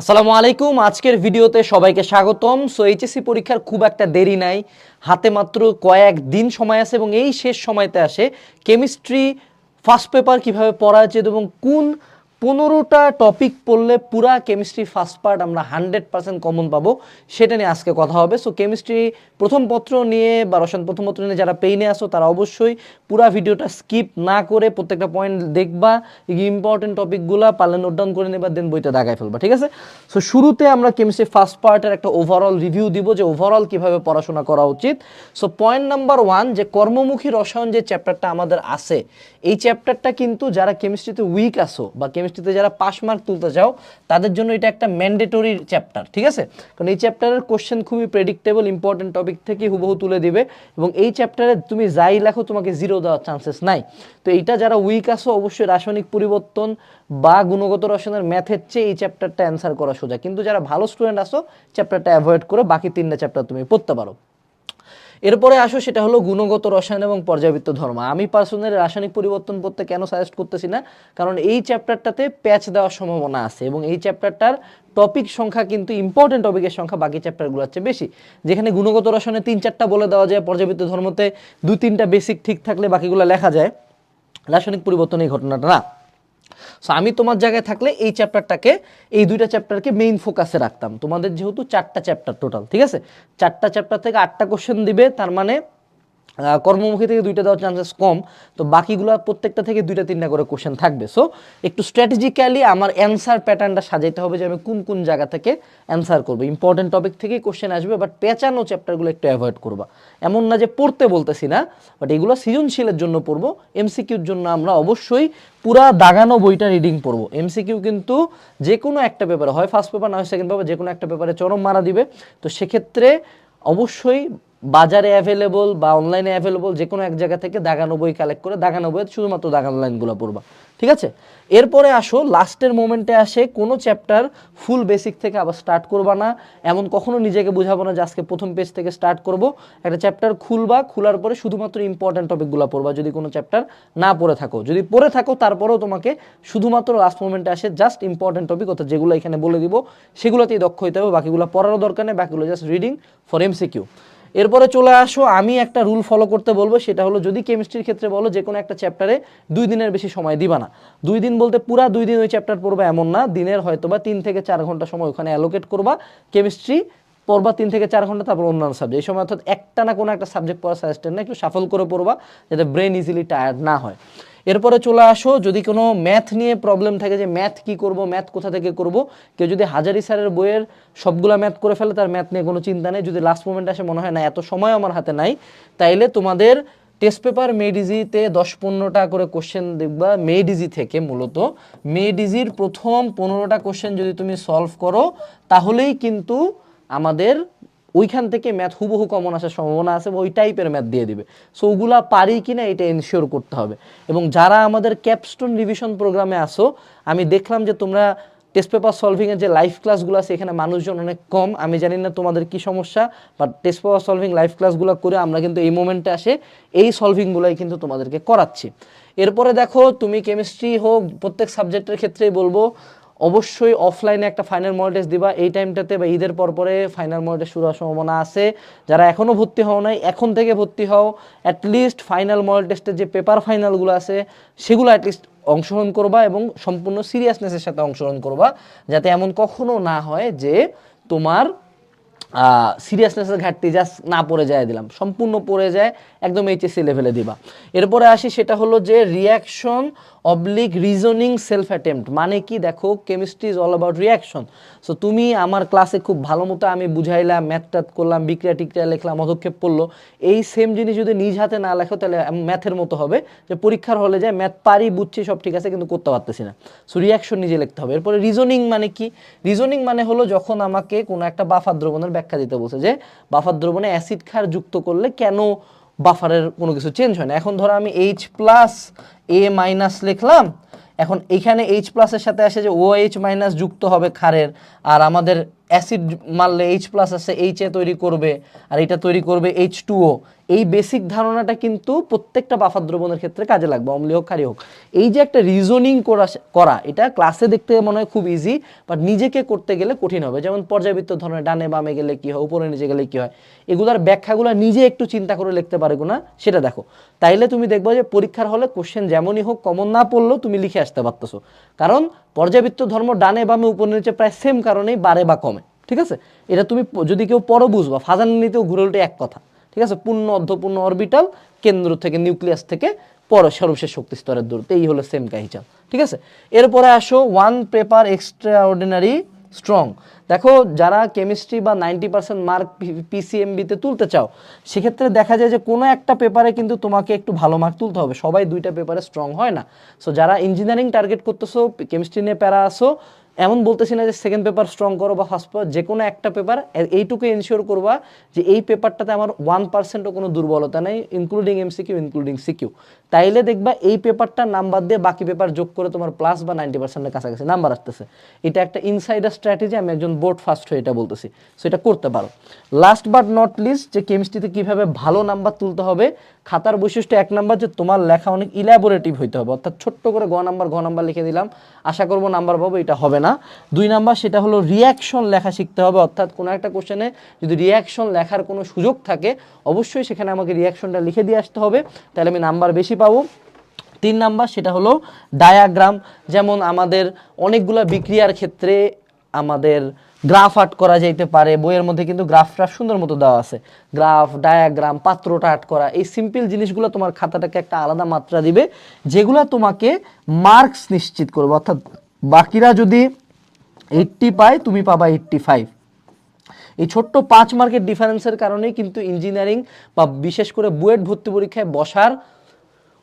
আসসালামু আলাইকুম। আজকের ভিডিওতে সবাইকে স্বাগতম। সো, এইচএসসি পরীক্ষার খুব একটা দেরি নাই। হাতে মাত্র কয়েক দিন সময় আছে এবং এই শেষ সময়তে আসে কেমিস্ট্রি ফার্স্ট পেপার কীভাবে পড়া উচিত এবং কোন পনেরোটা টপিক পড়লে পুরা কেমিস্ট্রি ফার্স্ট পার্ট আমরা হান্ড্রেড পার্সেন্ট কমন পাবো, সেটা নিয়ে আজকে কথা হবে। সো কেমিস্ট্রি প্রথম পত্র নিয়ে বা রসায়ন প্রথম পত্র নিয়ে যারা পেইনে আসো তারা অবশ্যই পুরা ভিডিওটা স্কিপ না করে প্রত্যেকটা পয়েন্ট দেখবা ইম্পর্টেন্ট টপিকগুলো পারলে নোট ডাউন করে নেবা দেন বইটা দাগায় ফেলবা, ঠিক আছে? সো শুরুতে আমরা কেমিস্ট্রি ফার্স্ট পার্টের একটা ওভারঅল রিভিউ দিব যে ওভারঅল কীভাবে পড়াশোনা করা উচিত। সো পয়েন্ট নাম্বার ওয়ান যে কর্মমুখী রসায়ন যে চ্যাপ্টারটা আমাদের আছে, এই চ্যাপ্টারটা কিন্তু যারা কেমিস্ট্রিতে উইক আসো বা কেমিস্ট্রিতে যারা পাস মার্ক তুলতে চাও, তাদের জন্য এটা একটা ম্যান্ডেটরি চ্যাপ্টার ঠিক আছে? কারণ এই চ্যাপ্টারের কোশ্চেন খুবই প্রেডিক্টেবল ইম্পর্টেন্ট টপিক থেকে হুবহু তুলে দিবে এবং এই চ্যাপ্টারে তুমি যাই লেখো, তোমাকে জিরো দেওয়ার চান্সেস নাই। তো এইটা যারা উইক আসো অবশ্যই রাসায়নিক পরিবর্তন বা গুণগত রসায়নের ম্যাথের চেয়ে এই চ্যাপ্টারটা অ্যান্সার করা সোজা। কিন্তু যারা ভালো স্টুডেন্ট আসো চ্যাপ্টারটা অ্যাভয়েড করে বাকি তিনটা চ্যাপ্টার তুমি পড়তে পারো। এরপরে আসো, সেটা হলো গুণগত রসায়ন এবং পর্যাবৃত্ত ধর্ম। আমি পার্সোনালি রাসায়নিক পরিবর্তন পড়তে কেন সাজেস্ট করতেছি না? কারণ এই চ্যাপ্টারটাতে প্যাচ দেওয়ার সম্ভাবনা আছে এবং এই চ্যাপ্টারটার টপিক সংখ্যা কিন্তু ইম্পর্টেন্ট টপিকের সংখ্যা বাকি চ্যাপ্টারগুলোর চেয়ে বেশি। যেখানে গুণগত রসায়নে তিন চারটা বলে দেওয়া যায় পর্যাবৃত্ত ধর্মতে দু তিনটা বেসিক ঠিক থাকলে বাকিগুলো লেখা যায়। রাসায়নিক পরিবর্তন এই ঘটনাটা না। সো আমি তোমার জায়গায় থাকলে এই চ্যাপ্টারটাকে এই দুইটা চ্যাপ্টারকে মেইন ফোকাসে রাখতাম। তোমাদের যেহেতু চারটা চ্যাপ্টার টোটাল ঠিক আছে? চারটা চ্যাপ্টার থেকে আটটা কোশ্চেন দিবে, তার মানে কর্মমুখী থেকে দুইটা দেওয়ার চান্সেস কম, তো বাকিগুলো প্রত্যেকটা থেকে দুইটা তিনটা করে কোশ্চেন থাকবে। সো একটু স্ট্র্যাটেজিক্যালি আমার অ্যান্সার প্যাটার্নটা সাজাইতে হবে যে আমি কোন কোন জায়গা থেকে অ্যান্সার করব। ইম্পর্টেন্ট টপিক থেকেই কোশ্চেন আসবে বাট পেঁচানো চ্যাপ্টারগুলো একটু অ্যাভয়েড করবা। এমন না যে পড়তে বলতেছি না বাট এগুলো সৃজনশীলের জন্য পড়ব। এমসিকিউর জন্য আমরা অবশ্যই পুরা দাগানো বইটা রিডিং পড়ব। এমসিকিউ কিন্তু যে কোনো একটা পেপারে হয় ফার্স্ট পেপার না হয় সেকেন্ড পেপার যে কোনো একটা পেপারে চরম মারা দিবে। তো সেক্ষেত্রে অবশ্যই বাজারে অ্যাভেলেবল বা অনলাইনে অ্যাভেলেবল যে কোনো এক জায়গা থেকে দাগানো বই কালেক্ট করে দাগানো বইয়ে শুধুমাত্র দাগানো লাইনগুলো পড়বা। ঠিক আছে? এরপরে আসো লাস্টের মোমেন্টে আসে, কোনো চ্যাপ্টার ফুল বেসিক থেকে আবার স্টার্ট করবা না। এমন কখনো নিজেকে বুঝাবো না যে আজকে প্রথম পেজ থেকে স্টার্ট করব। একটা চ্যাপ্টার খুলবা, খোলার পরে শুধুমাত্র ইম্পর্ট্যান্ট টপিকগুলো পড়বা, যদি কোনো চ্যাপ্টার না পড়ে থাকো। যদি পড়ে থাকো, তারপরেও তোমাকে শুধুমাত্র লাস্ট মোমেন্টে আসে জাস্ট ইম্পর্ট্যান্ট টপিক অর্থাৎ যেগুলো এখানে বলে দিব, সেগুলোতেই দক্ষ হইতে হবে, বাকিগুলো পড়ারও দরকার নেই, বাকিগুলো জাস্ট রিডিং ফর এমসিকিউ এরপরে চলে আসো, আমি একটা রুল ফলো করতে বলব, সেটা হলো যদি কেমিস্ট্রির ক্ষেত্রে বলো যে কোনো একটা চ্যাপ্টারে দুই দিনের বেশি সময় দিবা না। দুই দিন বলতে পুরা দুই দিন ওই চ্যাপ্টার পড়বা এমন না, দিনের হয়তো বা তিন থেকে চার ঘণ্টা সময় ওখানে অ্যালোকেট করবা কেমিস্ট্রি পড়বা তিন থেকে চার ঘণ্টা, তারপর অন্যান্য সাবজেক্ট এই সময় অর্থাৎ একটা না কোনো একটা সাবজেক্ট পড়া সাজেস্টেড না, একটু সাফল করে পড়বা, যাতে ব্রেন ইজিলি টায়ার্ড না হয়। এরপরে চলে আসো, যদি কোনো ম্যাথ নিয়ে প্রবলেম থাকে যে ম্যাথ কি করব ম্যাথ কোথা থেকে করব, কেউ যদি হাজারি স্যারের বইয়ের সবগুলো ম্যাথ করে ফেলে, তার ম্যাথ নিয়ে কোনো চিন্তা নেই। যদি লাস্ট মোমেন্টে আসে, মনে হয় না, এত সময় আমার হাতে নাই, তাইলে তোমাদের টেস্ট পেপার মেডিজিতে দশ পনেরোটা করে কোশ্চেন দেখবা মেডিজি থেকে মূলত। মেডিজির প্রথম পনেরোটা কোশ্চেন যদি তুমি সলভ করো, তাহলেই কিন্তু আমাদের ওইখান থেকে ম্যাথ হুবহু কমন আসার সম্ভাবনা আছে ওই টাইপের ম্যাথ দিয়ে দিবে। সো ওগুলা পারি কিনা এটা এনশিওর করতে হবে। এবং যারা আমাদের ক্যাপস্টোন রিভিশন প্রোগ্রামে আসো আমি দেখলাম যে তোমরা টেস্ট পেপার সলভিংয়ের যে লাইভ ক্লাসগুলো আছে, এখানে মানুষজন অনেক কম। আমি জানি না তোমাদের কি সমস্যা but test paper solving live ক্লাসগুলো করে আমরা কিন্তু এই মোমেন্টে আসে, এই সলভিংগুলোই কিন্তু তোমাদেরকে করাচ্ছি। এরপরে দেখো, তুমি কেমিস্ট্রি হোক, প্রত্যেক সাবজেক্টের ক্ষেত্রেই বলব অবশ্যই অফলাইনে একটা ফাইনাল মডেল টেস্ট দিবা। এই টাইমটাতে বা ঈদের পর পরে ফাইনাল মডেল টেস্ট শুরু হওয়ার সম্ভাবনা আছে। যারা এখনও ভর্তি হও নাই, এখন থেকে ভর্তি হও। অ্যাটলিস্ট ফাইনাল মডেল টেস্টের যে পেপার ফাইনালগুলো আছে, সেগুলো অ্যাটলিস্ট অংশগ্রহণ করবা এবং সম্পূর্ণ সিরিয়াসনেসের সাথে অংশগ্রহণ করবা, যাতে এমন কখনো না হয় যে তোমার সিরিয়াসনেসের ঘাটতি জাস্ট না পড়ে যায় দিলাম। সম্পূর্ণ পড়ে যায়, একদম এইচএসসি লেভেলে দিবা। এরপরে আসি, সেটা হলো যে reaction oblique reasoning self attempt মানে কি? দেখো chemistry is all about reaction so তুমি আমার ক্লাসে খুব ভালো মতো আমি বুঝাইলাম ম্যাথ ট্যাথ করলাম, বিক্রিয়া টিক্রিয়া লিখলাম অধক্ষেপ পড়ল এই সেম জিনিস যদি নিজ হাতে না লেখো, তাহলে ম্যাথের মতো হবে যে পরীক্ষার হলে যায় ম্যাথ পারি, বুঝছি, সব ঠিক আছে, কিন্তু করতে পারতেছি না। সো রিয়াকশন নিজে লিখতে হবে। এরপরে রিজনিং মানে কি? রিজনিং মানে হলো যখন আমাকে কোনো একটা বাফার দ্রবণের ব্যাখ্যা দিতে বলছে যে বাফার দ্রবণে অ্যাসিড ক্ষার যুক্ত করলে কেন বাফারের কোনো কিছু চেঞ্জ হয় না। এখন ধরো আমি এইচ প্লাস এ মাইনাস লিখলাম, এখন এইখানে এইচ প্লাসের সাথে আসে যে ও এইচ মাইনাস যুক্ত হবে খারের, আর আমাদের অ্যাসিড মারলে এইচ প্লাস আছে এইচ এ তৈরি করবে, আর এটা তৈরি করবে এইচ টুও এই বেসিক ধারণাটা কিন্তু প্রত্যেকটা বাফার দ্রবণের ক্ষেত্রে কাজে লাগবে, অম্লীয় হোক, ক্ষারীয় হোক। এই যে একটা রিজনিং করা করা, এটা ক্লাসে দেখতে মনে হয় খুব ইজি বাট নিজেকে করতে গেলে কঠিন হবে। যেমন পর্যাবৃত্ত ধরনের ডানে বামে গেলে কি হয়, উপরে নিচে গেলে কি হয়, এগুলার ব্যাখ্যাগুলো নিজে একটু চিন্তা করে লিখতে পারে না, সেটা দেখো। তাইলে তুমি দেখব যে পরীক্ষার হলে কোশ্চেন যেমনই হোক কমন না পড়লেও তুমি লিখে আসতে পারতেছো। কারণ পর্যাবৃত্ত ধর্ম ডানে বামে উপনীতে প্রায় সেম কারণেই বাড়ে বা কমে। ঠিক আছে? এটা তুমি যদি কেউ পরও বুঝবা ফাজান নিতেও ঘুরে উল্টে এক কথা। ঠিক আছে? পূর্ণ, অর্ধপূর্ণ অরবিটাল কেন্দ্র থেকে নিউক্লিয়াস থেকে পর সর্বশেষ শক্তি স্তরের দূরত্ব। এই হলো সেম কাহিচাল ঠিক আছে? এরপরে আসো one paper extraordinary strong দেখো, যারা কেমিস্ট্রি বা নাইনটি পার্সেন্ট মার্ক পিসিএমবিতে তুলতে চাও, সেক্ষেত্রে দেখা যায় যে কোনো একটা পেপারে কিন্তু তোমাকে একটু ভালো মার্ক তুলতে হবে। সবাই দুইটা পেপারে স্ট্রং হয় না। সো যারা ইঞ্জিনিয়ারিং টার্গেট করতেছো কেমিস্ট্রি নিয়ে প্যারা আসো এমন বলতেছি না যে সেকেন্ড পেপার স্ট্রং করো বা ফার্স্ট পেপার যে কোনো একটা পেপার এইটুকু এনশিওর করবা যে এই পেপারটাতে আমার ওয়ান পার্সেন্টও কোনো দুর্বলতা নেই ইনক্লুডিং এমসিকিউ ইনক্লুডিং সিকিউ তাইলে দেখবা এই পেপারটার নাম্বার দিয়ে বাকি পেপার যোগ করে তোমার প্লাস বা নাইনটি পার্সেন্টের কাছাকাছি নাম্বার আসতেছে। এটা একটা ইনসাইডার স্ট্র্যাটেজি আমি একজন বোর্ড ফার্স্ট হয়ে এটা বলতেছি। সো এটা করতে পারো। লাস্ট বাট নট লিস্ট যে কেমিস্ট্রিতে কীভাবে ভালো নাম্বার তুলতে হবে, খাতার বৈশিষ্ট্য এক নাম্বার যে তোমার লেখা অনেক ইলাবোরেটিভ হইতে হবে। অর্থাৎ ছোট্ট করে গ নাম্বার ঘ নাম্বার লিখে দিলাম, আশা করব নাম্বার পাবো, এটা হবে না। দুই নাম্বার সেটা হলো রিয়াকশন লেখা শিখতে হবে। অর্থাৎ কোনো একটা কোশ্চেনে যদি রিয়াকশন লেখার কোনো সুযোগ থাকে, অবশ্যই সেখানে আমাকে রিয়াকশনটা লিখে দিয়ে আসতে হবে। তাহলে আমি নাম্বার বেশি পাবো। তিন নাম্বার সেটা হলো ডায়াগ্রাম যেমন আমাদের অনেকগুলো বিক্রিয়ার ক্ষেত্রে আমাদের গ্রাফ আর্ট করা যাইতে পারে। বইয়ের মধ্যে কিন্তু গ্রাফটা সুন্দর মতো দেওয়া আছে। গ্রাফ ডায়াগ্রাম পাত্রটা আর্ট করা। এই সিম্পল জিনিসগুলো তোমার খাতাটাকে একটা আলাদা মাত্রা দিবে, যেগুলো তোমাকে মার্কস নিশ্চিত করবে। অর্থাৎ বাকিরা যদি এইট্টি পায় তুমি পাবা এইট্টি ফাইভ এই ছোট্ট পাঁচ মার্কের ডিফারেন্সের কারণেই কিন্তু ইঞ্জিনিয়ারিং বা বিশেষ করে বুয়েট ভর্তি পরীক্ষায় বসার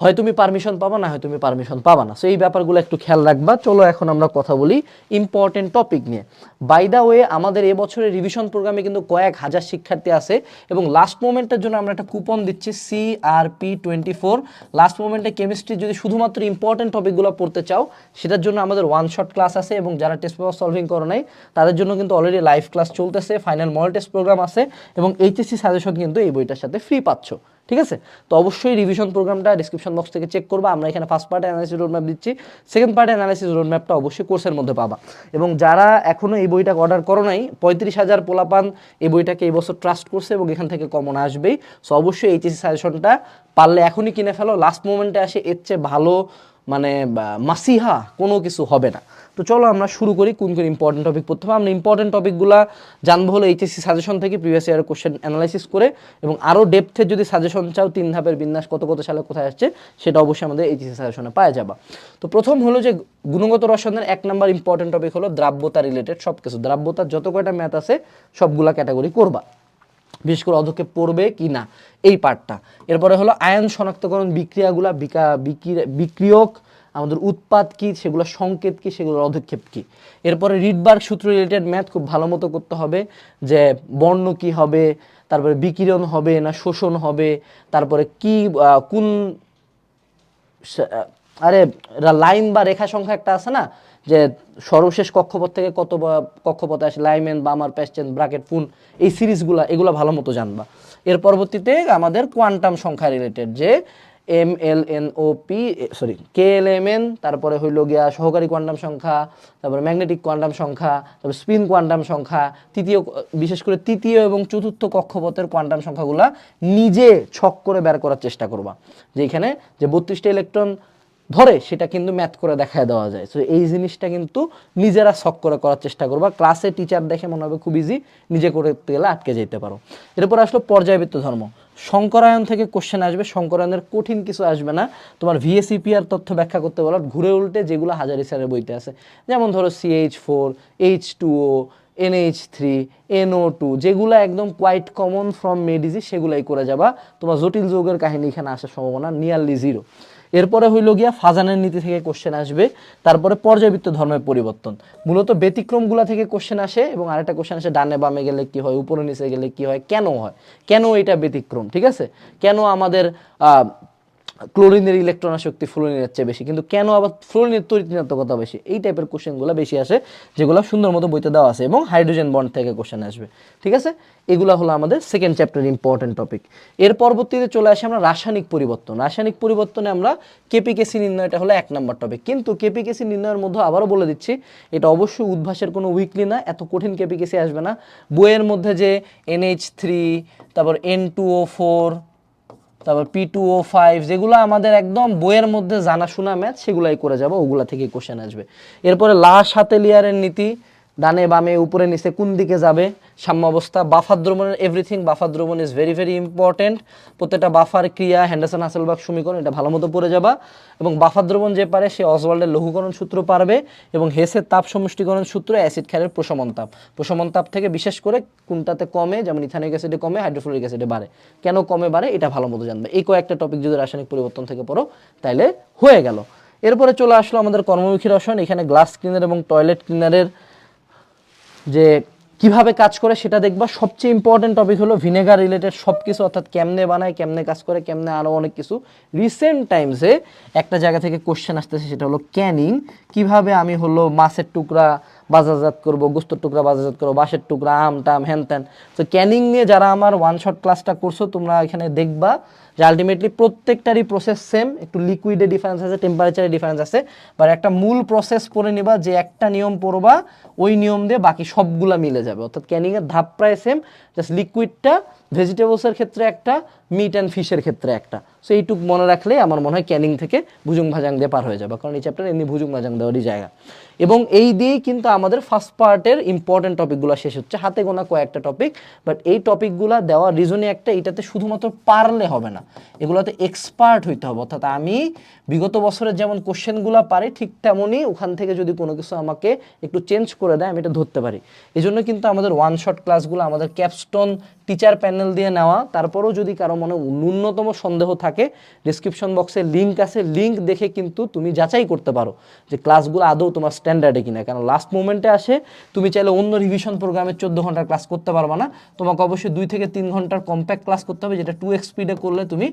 হয় তুমি পারমিশন পাবা, না হয় তুমি পারমিশন পাবা না। সো এই ব্যাপারগুলো একটু খেয়াল রাখবা। চলো এখন আমরা কথা বলি ইম্পর্টেন্ট টপিক নিয়ে। বাই দ্য ওয়ে আমাদের এবছরের রিভিশন প্রোগ্রামে কিন্তু কয়েক হাজার শিক্ষার্থী আছে এবং লাস্ট মোমেন্টের জন্য আমরা একটা কুপন দিচ্ছি C R P twenty four last মোমেন্টে কেমিস্ট্রি যদি শুধুমাত্র ইম্পর্টেন্ট টপিকগুলো পড়তে চাও, সেটার জন্য আমাদের ওয়ান শট ক্লাস আছে এবং যারা টেস্ট পেপার সলভিং করো নাই, তাদের জন্য কিন্তু অলরেডি লাইভ ক্লাস চলতেছে ফাইনাল মডেল টেস্ট প্রোগ্রাম আছে এবং এইচএসসি সাজেশন কিন্তু এই বইটার সাথে ফ্রি পাচ্ছ। ঠিক আছে? তো অবশ্যই রিভিশন প্রোগ্রামটা ডিসক্রিপশন বক্স থেকে চেক করবা। আমরা এখানে ফার্স্ট পার্ট অ্যানালিসিস রোডম্যাপ দিচ্ছি। সেকেন্ড পার্ট অ্যানালিসিস রোডম্যাপটা অবশ্যই কোর্সের মধ্যে পাবা। এবং যারা এখনও এই বইটা অর্ডার করো নাই, পঁয়ত্রিশ হাজার পোলাপান এই বইটাকে এই বছর ট্রাস্ট করছে এবং এখান থেকে কমন আসবেই। সো অবশ্যই এইচএসি সাজেশনটা পারলে এখনই কিনে ফেলো। লাস্ট মোমেন্টে আসে, এর চেয়ে ভালো মানে মাসিহা কোনো কিছু হবে না। তো চলো আমরা শুরু করি কোন কোন ইম্পর্টেন্ট টপিক প্রথমে আমরা ইম্পর্টেন্ট টপিকগুলো জানব হলো এইচএসসি সাজেশন থেকে প্রিভিয়াস ইয়ার কোশ্চেন অ্যানালাইসিস করে এবং আরও ডেপথের যদি সাজেশন চাও, তিন ধাপের বিন্যাস, কত কত সালে কোথায় আসছে, সেটা অবশ্যই আমাদের এইচএসসি সাজেশনে পাওয়া যাবে। তো প্রথম হলো যে গুণগত রসায়নের এক নম্বর ইম্পর্টেন্ট টপিক হলো দ্রাব্যতা রিলেটেড সব কিছু দ্রাব্যতার যত কয়টা ম্যাথ আছে, সবগুলা ক্যাটাগরি করবা। বিশেষ করে অধক্ষেপ পড়বে কি না, এই পার্টটা এরপরে হলো আয়ন শনাক্তকরণ বিক্রিয়াগুলা, বিকা, বিক্রি- বিক্রিয়ক, আমাদের উৎপাদ কি, সেগুলো সংকেত কি, সেগুলোর অধক্ষেপ কি। এরপরে রিডবার্গ সূত্র রিলেটেড ম্যাথ খুব ভালো মতো করতে হবে যে বর্ণ কি হবে, তারপরে বিকিরণ হবে না শোষণ হবে, তারপরে কি কোন আরে লাইন বা রেখা সংখ্যা একটা আছে না যে সর্বশেষ কক্ষপথ থেকে কত বা- কক্ষপথে আসে লাইমেন বামার প্যাসচেন ব্রাকেট ফুন এই সিরিজগুলো, এগুলো ভালো মতো জানবা। এর পরবর্তীতে আমাদের কোয়ান্টাম সংখ্যা রিলেটেড যে M L N O P sorry K L M N, তারপরে হইল গিয়া সহকারী কোয়ান্টাম সংখ্যা, তারপরে ম্যাগনেটিক কোয়ান্টাম সংখ্যা, তারপরে স্পিন কোয়ান্টাম সংখ্যা, তৃতীয়, বিশেষ করে তৃতীয় এবং চতুর্থ কক্ষপথের কোয়ান্টাম সংখ্যাগুলা নিজে ছক করে বের করার চেষ্টা করবা। যে এখানে যে বত্রিশটা ইলেকট্রন ধরে সেটা কিন্তু ম্যাথ করে দেখায় দেওয়া যায়। সো এই জিনিসটা কিন্তু নিজেরা শখ করে করার চেষ্টা করবা। ক্লাসে টিচার দেখে মনে হবে খুব ইজি নিজে করতে গেলে আটকে যেতে পারো। এরপর আসলো পর্যায়বৃত্ত ধর্ম। শঙ্করায়ন থেকে কোশ্চেন আসবে। শঙ্করায়নের কঠিন কিছু আসবে না। তোমার ভিএসিপিআর তথ্য ব্যাখ্যা করতে বলো। ঘুরে উল্টে যেগুলো হাজারি স্যারের বইতে আছে। যেমন ধরো CH four H two O NH three NO two যেগুলো একদম কোয়াইট কমন ফ্রম মেডিজি সেগুলাই করে যাবা। তোমার জটিল যৌগের কাহিনী এখানে আসার সম্ভাবনা নিয়ারলি জিরো এরপরে হইল গিয়া ফাজানের নীতি থেকে কোশ্চেন আসবে, তারপরে পর্যাবৃত্ত ধর্মের পরিবর্তন। মূলত ব্যতিক্রমগুলা থেকে কোশ্চেন আসে এবং আরেকটা কোশ্চেন আসে, ডানে বামে গেলে কি হয়, উপরে নিচে গেলে কি হয়, কেন হয়? কেন এটা ব্যতিক্রম? ঠিক আছে? কেন আমাদের ক্লোরিনের ইলেকট্রন শক্তি ফ্লোরিনের চেয়ে বেশি। কিন্তু কেন আবার ফ্লোরিনের তরিণাত্মকতা বেশি? এই টাইপের কোশ্চেনগুলো বেশি আসে, যেগুলো সুন্দর মতো বইতে দেওয়া আছে এবং হাইড্রোজেন বন্ড থেকে কোশ্চেন আসবে। ঠিক আছে? এগুলো হলো আমাদের সেকেন্ড চ্যাপ্টার ইম্পর্টেন্ট টপিক এর পরবর্তীতে চলে আসে আমরা রাসায়নিক পরিবর্তন। রাসায়নিক পরিবর্তনে আমরা কেপিকেসি নির্ণয়টা হলো এক নম্বর টপিক কিন্তু কেপিকেসি নির্ণয়ের মধ্যে আবারও বলে দিচ্ছি, এটা অবশ্যই উদ্ভাসের কোনো উইকলি না, এত কঠিন কেপিকেসি আসবে না। বইয়ের মধ্যে যে এনএইচ থ্রি তারপর এন টু ও ফোর তারপর পি টু ও ফাইভ যেগুলো আমাদের একদম বইয়ের মধ্যে জানাশোনা ম্যাথ, সেগুলাই করে যাব, ওগুলা থেকে কোশ্চেন আসবে। এরপরে লাশ হাতে লিয়ারের নীতি ডানে বামে, উপরে, নিচে, কোন দিকে যাবে? সাম্য অবস্থা, বাফার দ্রবণের এভরিথিং বাফার দ্রবণ ইজ ভেরি ভেরি ইম্পর্টেন্ট প্রত্যেকটা বাফার ক্রিয়া হ্যান্ডারসন হাসেলবাগ সমীকরণ, এটা ভালো মতো পড়ে যাবা। এবং বাফার দ্রবণ যে পারে, সে অসওয়াল্ডের লঘুকরণ সূত্র পারবে এবং হেসের তাপ সমষ্টিকরণ সূত্র অ্যাসিড ক্ষারের প্রশমন তাপ। প্রশমন তাপ থেকে বিশেষ করে কোনটাতে কমে? যেমন ইথানিক অ্যাসিডে কমে হাইড্রোফ্লোরিক অ্যাসিডে বাড়ে। কেন কমে বাড়ে? এটা ভালো মতো জানবে। এই কয়েকটা টপিক যদি রাসায়নিক পরিবর্তন থেকে পড়ো, তাইলে হয়ে গেল। এরপরে চলে আসলো আমাদের কর্মমুখী রসায়ন। এখানে গ্লাস ক্লিনার এবং টয়লেট ক্লিনারের যে কীভাবে কাজ করে সেটা দেখবা। সবচেয়ে ইম্পর্টেন্ট টপিক হলো ভিনেগার রিলেটেড সব কিছু অর্থাৎ কেমনে বানায়, কেমনে কাজ করে, কেমনে আরও অনেক কিছু। রিসেন্ট টাইমসে একটা জায়গা থেকে কোশ্চেন আসতেছে, সেটা হলো ক্যানিং কীভাবে আমি হলো মাছের টুকরা বাজারজাত করব, গোস্তর টুকরা বাজারজাত করব, বাঁশের টুকরা, আম, টাম হ্যান ত্যান তো ক্যানিং নিয়ে যারা আমার ওয়ান শট ক্লাসটা করছ, তোমরা এখানে দেখবা যে আলটিমেটলি প্রত্যেকটারই প্রসেস সেম একটু লিকুইডে ডিফারেন্স আছে টেম্পারেচারে ডিফারেন্স আছে বাট একটা মূল প্রসেস পড়ে নিবা যে একটা নিয়ম পড়বা, ওই নিয়ম দিয়ে বাকি সবগুলা মিলে যাবে। অর্থাৎ ক্যানিংয়ের ধাপ প্রায় সেম জাস্ট লিকুইডটা ভেজিটেবলসের ক্ষেত্রে একটা মিট অ্যান্ড ফিশের ক্ষেত্রে একটা। সো এইটুক মনে রাখলে আমার মনে হয় ক্যানিং থেকে ভুজুং ভাজাং দিয়ে পার হয়ে যাবে, কারণ এই চ্যাপ্টার এমনি ভুজুং ভাজাং দেওয়ারই জায়গা। এবং এই দিয়েই কিন্তু আমাদের ফার্স্ট পার্টের ইম্পর্টেন্ট টপিকগুলো শেষ হচ্ছে। হাতে গোনা কয়েকটা টপিক বাট এই টপিকগুলো দেওয়ার রিজনে একটা, এটাতে শুধুমাত্র পারলে হবে না। এগুলোতে এক্সপার্ট হইতে হবে। অর্থাৎ আমি বিগত বছরের যেমন কোশ্চেনগুলো পারি, ঠিক তেমনই ওখান থেকে যদি কোনো কিছু আমাকে একটু চেঞ্জ করে দেয়, আমি এটা ধরতে পারি। এই কিন্তু আমাদের ওয়ান শট ক্লাসগুলো আমাদের ক্যাপস্টোন টিচার প্যানেল দিয়ে নেওয়া, তারপরেও যদি কারও মনে ন্যূনতম সন্দেহ থাকে ডিসক্রিপশন বক্সে লিঙ্ক আছে লিঙ্ক দেখে কিন্তু তুমি যাচাই করতে পারো যে ক্লাসগুলো আদৌ তোমার স্ট্যান্ডার্ডে কিনা। কারণ লাস্ট মোমেন্টে আসে, তুমি চাইলে অন্য রিভিশন প্রোগ্রামে চোদ্দ ঘণ্টার ক্লাস করতে পারবে না। তোমাকে অবশ্যই দুই থেকে তিন ঘণ্টার কম্প্যাক্ট ক্লাস করতে হবে, যেটা টু এক্স স্পিডে করলে তুমি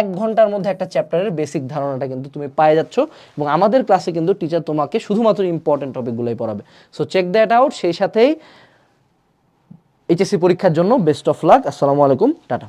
এক ঘণ্টার মধ্যে একটা চ্যাপ্টারের বেসিক ধারণাটা কিন্তু তুমি পায়ে যাচ্ছ। এবং আমাদের ক্লাসে কিন্তু টিচার তোমাকে শুধুমাত্র ইম্পর্টেন্ট টপিকগুলোই পড়াবে। সো চেক দ্যাট আউট সেই সাথেই এইচএসসি পরীক্ষার জন্য বেস্ট অফ লাক আসসালামু আলাইকুম টাটা।